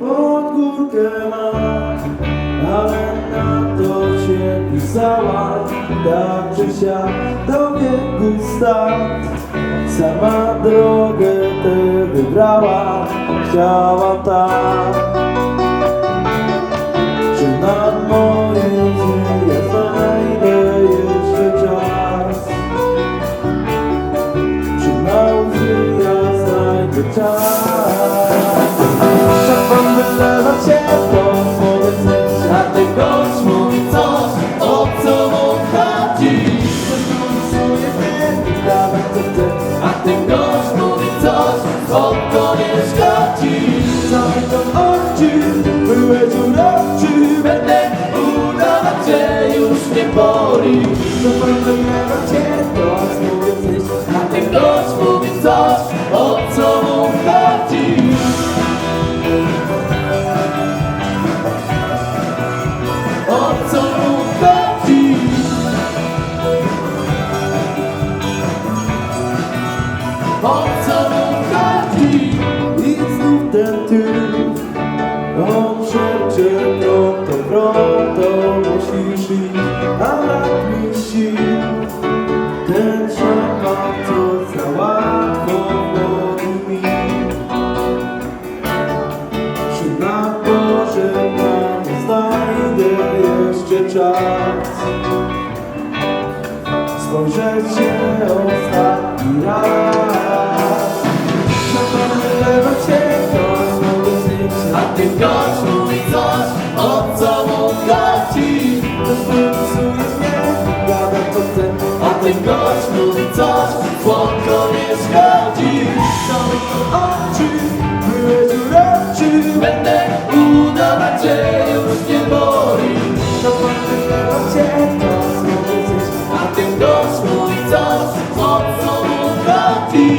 Pod górkę ma, ale na to się pisała. Tak czy siak do wieku start Sama drogę tę wybrała Chciała tak Czy na moje dni ja znajdę jeszcze czas? Czy na łzy ja znajdę czas I znów ten typ On szepcze musisz iść. A brak mi sił. Ten co za łatwo mi. Czy na pożegnanie znajdę jeszcze czas? Spojrzeć się ostatni raz ty wciąż mówi coś, od co mu chodzi. Psujesz mnie, ten, a ty mówi coś, słodko nie szkodzi. Zamykam oczy, byłeś uroczy, będę udawać, że już nie boli. To pamiętam cię, to znowu coś, a ty wciąż mówi coś, od co mu chodzi.